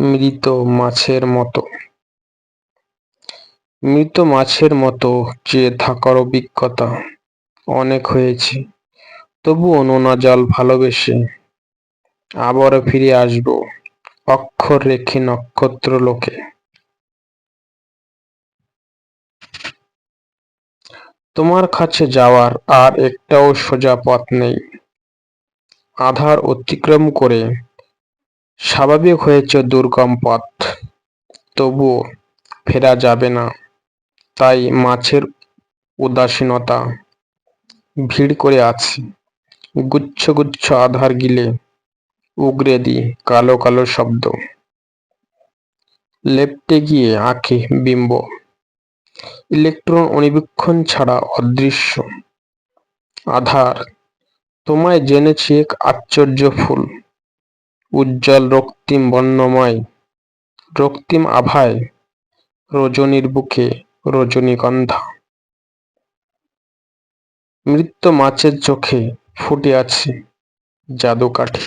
মৃত মাছের মতো। মৃত মাছের মতো চেয়ে থাকার অভিজ্ঞতা অনেক হয়েছে, তবুও নোনা জল ভালোবেসে আবারও ফিরে আসব অক্ষর রেখে নক্ষত্র লোকে। তোমার কাছে যাওয়ার আর একটাও সোজা পথ নেই। আধার অতিক্রম করে স্বাভাবিক হয়েছে দুর্গম পথ। তবুও ফেরা যাবে না। তাই মাছের উদাসীনতা। ভিড় করে আছে। গুচ্ছ গুচ্ছ আধার গিলে। উগরে দি কালো কালো শব্দ। লেপটে গিয়ে আঁকে বিম্ব। ইলেকট্রন অনিবীক্ষণ ছাড়া অদৃশ্য। আধার। তোমায় জেনেছি এক আশ্চর্য ফুল। উজ্জ্বল রক্তিম বর্ণময় রক্তিম আভায় রজনীর বুকে রজনীগন্ধা মৃত্যু মাছের চোখে ফুটে আছে জাদুকাঠি।